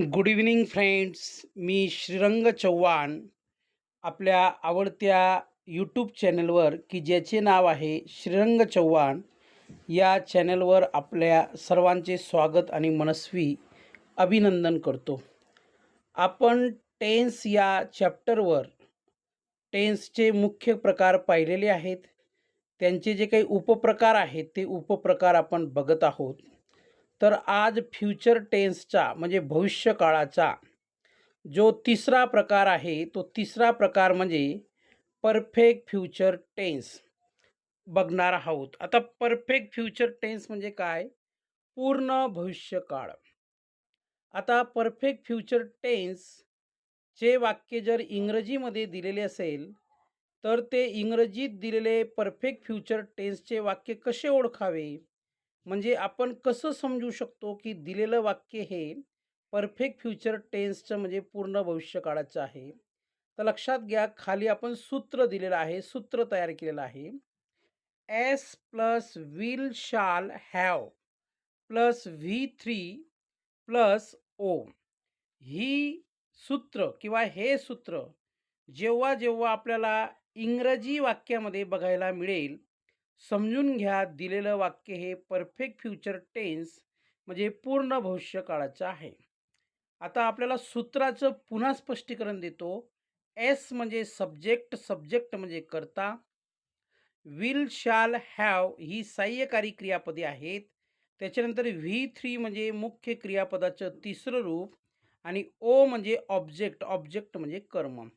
Good evening friends मी श्रीरंग चव्हाण. आपल्या आवडत्या यूट्यूब चॅनलवर की ज्याचे नाव आहे श्रीरंग चव्हाण या चॅनलवर आपल्या सर्वांचे स्वागत आणि मनस्वी अभिनंदन करतो. आपण टेन्स या चॅप्टरवर टेन्सचे मुख्य प्रकार पाहिलेले आहेत. त्यांचे जे काही उपप्रकार आहेत ते उपप्रकार आपण बघत आहोत. तर आज फ्युचर टेन्सचा म्हणजे भविष्यकाळाचा जो तिसरा प्रकार आहे तो तिसरा प्रकार म्हणजे परफेक्ट फ्युचर टेन्स बघणार आहोत. आता परफेक्ट फ्युचर टेन्स म्हणजे काय? पूर्ण भविष्यकाळ आता परफेक्ट फ्युचर टेन्सचे वाक्य जर इंग्रजीमध्ये दिलेले असेल तर ते इंग्रजीत दिलेले परफेक्ट फ्युचर टेन्सचे वाक्य कसे ओळखावे? म्हणजे आपण कसं समजू शकतो की दिलेलं वाक्य हे परफेक्ट फ्युचर टेन्सचं म्हणजे पूर्ण भविष्यकाळाचं आहे. तर लक्षात घ्या खाली आपण सूत्र दिलेलं आहे सूत्र तयार केलेलं आहे. S plus will shall have plus V three plus O ही सूत्र किंवा हे सूत्र जेव्हा जेव्हा आपल्याला इंग्रजी वाक्यामध्ये बघायला मिळेल समजून घ्या दिलेलं वाक्य हे परफेक्ट फ्युचर टेन्स म्हणजे पूर्ण भविष्यकाळाचं आहे. आता आपल्याला सूत्राचं पुन्हा स्पष्टीकरण देतो. एस म्हणजे सब्जेक्ट सब्जेक्ट म्हणजे करता. विल शाल हॅव ही सहाय्यकारी क्रियापदे आहेत. त्याच्यानंतर व्ही थ्री म्हणजे मुख्य क्रियापदाचं तिसरं रूप आणि ओ म्हणजे ऑब्जेक्ट ऑब्जेक्ट म्हणजे कर्म.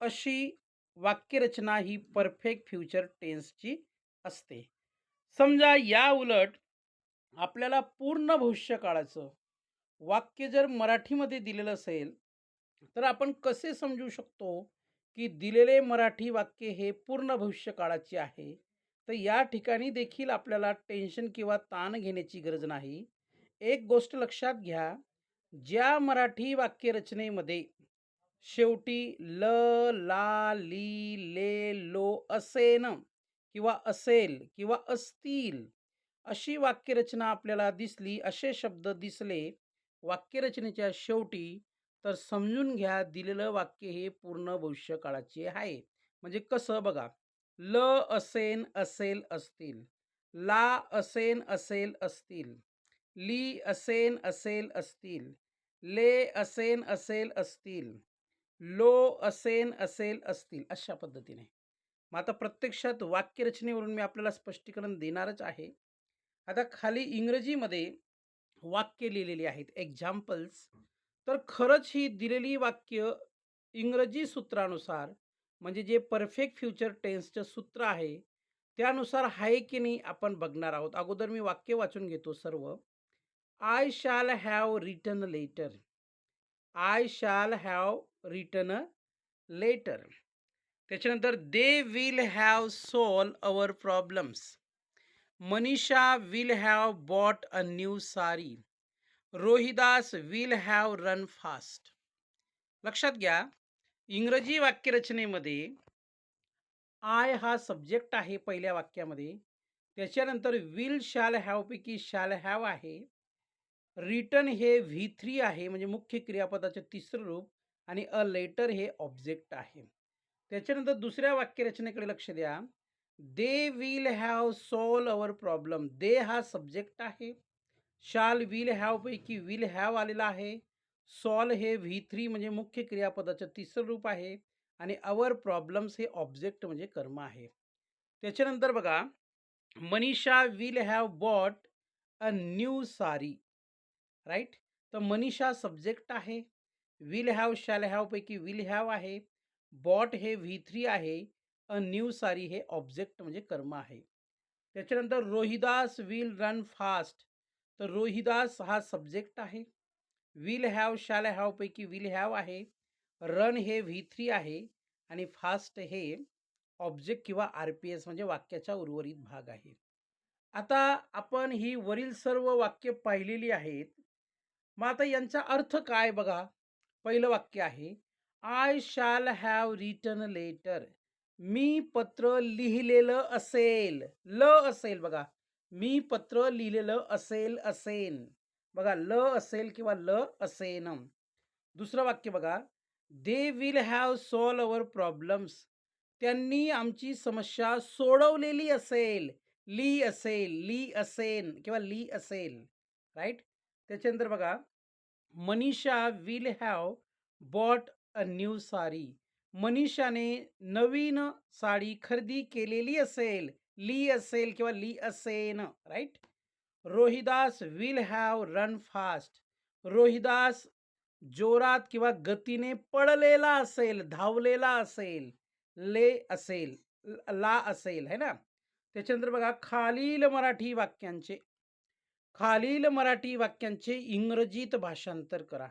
अशी वाक्यरचना ही परफेक्ट फ्युचर टेन्सची असते. समजा या उलट आपल्याला पूर्ण भविष्यकाळाचं वाक्य जर मराठीमध्ये दिलेलं असेल तर आपण कसे समजू शकतो की दिलेले मराठी वाक्य हे पूर्ण भविष्यकाळाचे आहे? तर या ठिकाणी देखील आपल्याला टेन्शन किंवा ताण घेण्याची गरज नाही. एक गोष्ट लक्षात घ्या ज्या मराठी वाक्यरचनेमध्ये शेवटी ल ला ली ले लो असेन किंवा असेल किंवा असतील अशी वाक्यरचना आपल्याला दिसली असे शब्द दिसले वाक्यरचनेच्या शेवटी तर समजून घ्या दिलेलं वाक्य हे पूर्ण भविष्यकाळाचे आहे. म्हणजे कसं बघा ल असेन असेल असतील ला असेन असेल असतील ली असेन असेल असतील ले असेन असेल असतील लो असेन असेल असतील अशा पद्धतीने. मग आता प्रत्यक्षात वाक्यरचनेवरून मी आपल्याला स्पष्टीकरण देणारच आहे. आता खाली इंग्रजीमध्ये वाक्य लिहिलेली आहेत. एक्झाम्पल्स तर खरंच ही दिलेली वाक्य इंग्रजी सूत्रानुसार म्हणजे जे परफेक्ट फ्युचर टेन्सचं सूत्र आहे त्यानुसार आहे की नाही आपण बघणार आहोत. अगोदर मी वाक्य वाचून घेतो सर्व. I shall have written letter I shall have written letter त्याच्यानंतर they will have solve our problems Manisha will have bought a new sari. Rohidas will have run fast लक्षात घ्या इंग्रजी वाक्यरचनेमध्ये आय हा सब्जेक्ट आहे पहिल्या वाक्यामध्ये. त्याच्यानंतर विल शॅल हॅवपैकी शॅल हॅव आहे. रिटर्न हे व्ही थ्री आहे म्हणजे मुख्य क्रियापदाचं तिसरं रूप. आणि अ लेटर हे ऑब्जेक्ट आहे. त्याच्यानंतर दुसऱ्या वाक्यरचनेकडे लक्ष द्या. They will have solve our problem they हा सब्जेक्ट आहे. शाल विल हॅवपैकी विल हॅव आलेला आहे. सॉल्व हे व्ही थ्री म्हणजे मुख्य क्रियापदाचं तिसरं रूप आहे. आणि अवर प्रॉब्लेम्स हे ऑब्जेक्ट म्हणजे कर्म आहे. त्याच्यानंतर बघा. Manisha will have bought a new sari. Right तर मनीषा सब्जेक्ट आहे. विल हॅव शॅल हॅवपैकी विल हॅव आहे. बॉट हे व्ही थ्री आहे अ न्यू सारी हे ऑब्जेक्ट म्हणजे कर्म आहे. त्याच्यानंतर रोहिदास विल रन फास्ट. तर रोहिदास हा सब्जेक्ट आहे. विल हॅव शॅल हॅवपैकी विल हॅव आहे. रन हे व्ही थ्री आहे आणि फास्ट हे ऑब्जेक्ट किंवा आर पी एस म्हणजे वाक्याचा उर्वरित भाग आहे. आता आपण ही वरील सर्व वाक्य पाहिलेली आहेत. मग आता यांचा अर्थ काय बघा. पहिलं वाक्य आहे I shall have written letter मी पत्र लिहिलेलं असेल. ल असेल बघा. मी पत्र लिहिलेलं असेल असेन. बघा ल असेल किंवा ल असेन दुसरं वाक्य बघा. They will have solve our problems त्यांनी आमची समस्या सोडवलेली असेल. ली असेल ली असेन किंवा ली असेल. राईट त्याच्यानंतर बघा. Manisha will have bought new sari मनीषाने नवीन साडी खरेदी केलेली असेल ली असेल किंवा ली असेन right Rohidas will have run fast Rohidas जोरात किंवा गतीने पडलेला असेल धावलेला असेल ले असेल ला असेल है ना? त्याच्यानंतर बघा खालील मराठी वाक्यांचे खालील मराठी वाक्यांचे इंग्रजीत भाषांतर करा.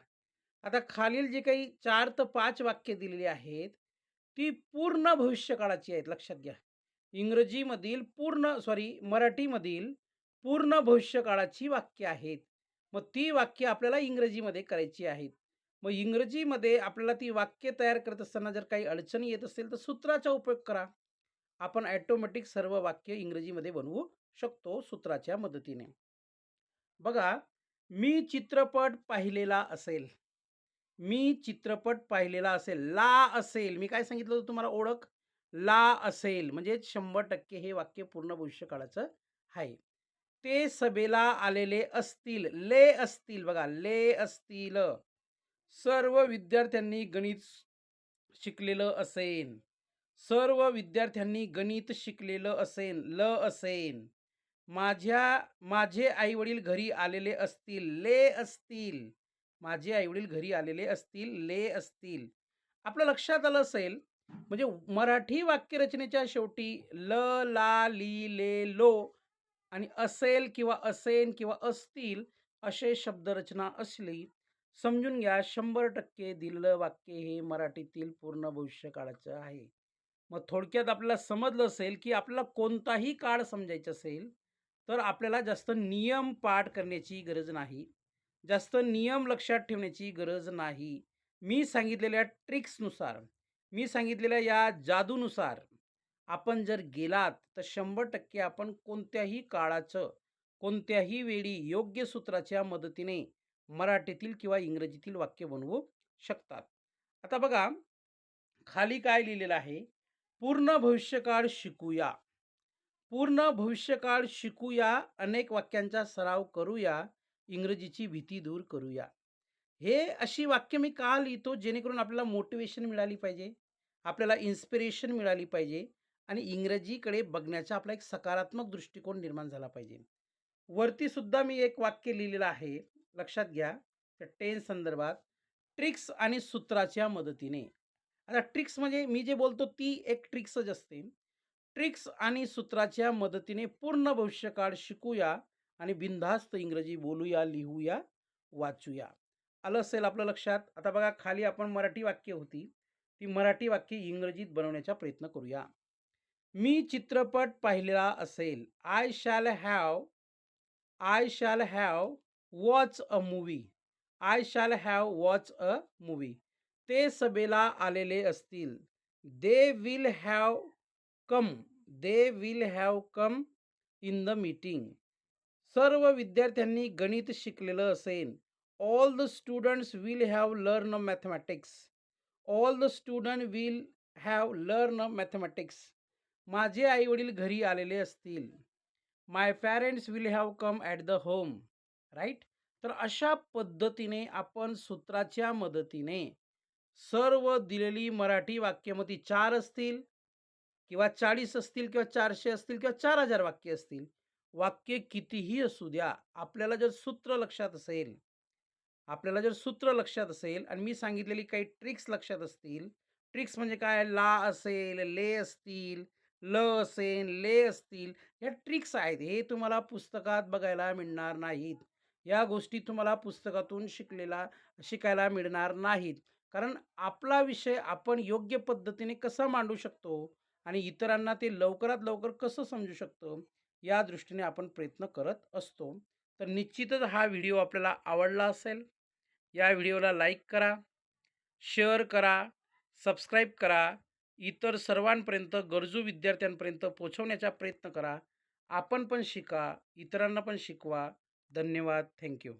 आता खालील जे काही चार ते पाच वाक्य दिलेली आहेत ती पूर्ण भविष्यकाळाची आहेत लक्षात घ्या. इंग्रजीमधील पूर्ण सॉरी मराठीमधील पूर्ण भविष्यकाळाची वाक्य आहेत. मग ती वाक्य आपल्याला इंग्रजीमध्ये करायची आहेत. मग इंग्रजीमध्ये आपल्याला ती वाक्य तयार करत असताना जर काही अडचणी येत असेल तर सूत्राचा उपयोग करा. आपण ॲटोमॅटिक सर्व वाक्य इंग्रजीमध्ये बनवू शकतो सूत्राच्या मदतीने. बघा मी चित्रपट पाहिलेला असेल. मी चित्रपट पाहिलेला असेल ला असेल. मी काय सांगितलं होतं तुम्हाला ओळख? ला असेल. म्हणजे शंभर टक्के हे वाक्य पूर्ण भविष्यकाळाचं आहे. ते सभेला आलेले असतील ले असतील. बघा ले असतील. सर्व विद्यार्थ्यांनी गणित शिकलेलं असेल. सर्व विद्यार्थ्यांनी गणित शिकलेलं असेल ल असेल. माझ्या माझे आईवडील घरी आलेले असतील ले असतील. माझे आईवडील घरी आलेले असतील ले असतील. आपलं लक्षात आलं असेल म्हणजे मराठी वाक्यरचनेच्या शेवटी ल ला ली ले लो आणि असेल किंवा असेन किंवा असतील असे शब्दरचना असली समजून घ्या शंभर टक्के दिलेलं वाक्य हे मराठीतील पूर्ण भविष्यकाळाचं आहे. मग थोडक्यात आपल्याला समजलं असेल की आपल्याला कोणताही काळ समजायचा असेल तर आपल्याला जास्त नियम पाठ करण्याची गरज नाही. जास्त नियम लक्षात ठेवण्याची गरज नाही. मी सांगितलेल्या ट्रिक्सनुसार मी सांगितलेल्या या जादूनुसार आपण जर गेलात तर शंभर टक्के आपण कोणत्याही काळाचं कोणत्याही वेळी योग्य सूत्राच्या मदतीने मराठीतील किंवा इंग्रजीतील वाक्य बनवू शकतात. आता बघा खाली काय लिहिलेलं आहे? पूर्ण भविष्यकाळ शिकूया. पूर्ण भविष्यकाळ शिकूया अनेक वाक्यांचा सराव करूया इंग्रजीची भीती दूर करूया. हे अशी वाक्य मी का लिहितो? जेणेकरून आपल्याला मोटिवेशन मिळाली पाहिजे आपल्याला इन्स्पिरेशन मिळाली पाहिजे आणि इंग्रजीकडे बघण्याचा आपला एक सकारात्मक दृष्टिकोन निर्माण झाला पाहिजे. वरतीसुद्धा मी एक वाक्य लिहिलेलं आहे लक्षात घ्या तर टेन संदर्भात ट्रिक्स आणि सूत्राच्या मदतीने. आता ट्रिक्स म्हणजे मी जे बोलतो ती एक ट्रिक्सच असते. ट्रिक्स आणि सूत्राच्या मदतीने पूर्ण भविष्यकाळ शिकूया आणि बिनधास्त इंग्रजी बोलूया लिहूया वाचूया. आलं असेल आपलं लक्षात? आता बघा खाली आपण मराठी वाक्य होती. ती मराठी वाक्य इंग्रजीत बनवण्याचा प्रयत्न करूया. मी चित्रपट पाहिलेला असेल. I shall have I shall have watch a movie I shall have watch a movie ते सभेला आलेले असतील. They will have come they will have come in the meeting सर्व विद्यार्थ्यांनी गणित शिकलेलं असेल all the students will have learn mathematics all the student will have learn mathematics माझे आईवडील घरी आलेले असतील. My parents will have come at the home right तर अशा पद्धतीने आपण सूत्राच्या मदतीने सर्व दिलेली मराठी वाक्यमती चार असतील किंवा चाळीस असतील किंवा चारशे असतील किंवा चार हजार वाक्य असतील वाक्य कितीही असू द्या आपल्याला जर सूत्र लक्षात असेल आपल्याला जर सूत्र लक्षात असेल आणि मी सांगितलेली काही ट्रिक्स लक्षात असतील ट्रिक्स म्हणजे काय? ला असेल ले असतील ल असेल ले असतील या ट्रिक्स आहेत हे तुम्हाला पुस्तकात बघायला मिळणार नाहीत. या गोष्टी तुम्हाला पुस्तकातून शिकलेला शिकायला मिळणार नाहीत. कारण आपला विषय आपण योग्य पद्धतीने कसा मांडू शकतो आणि इतरांना ते लवकरात लवकर कसं समजू शकतो? या दृष्टीने आपण प्रयत्न करत असतो. तर निश्चितच हा व्हिडिओ आपल्याला आवडला असेल. या व्हिडिओला लाईक करा शेअर करा सबस्क्राईब करा इतर सर्वांपर्यंत गरजू विद्यार्थ्यांपर्यंत पोहोचवण्याचा प्रयत्न करा. आपण पण शिका इतरांना पण शिकवा. धन्यवाद. थँक्यू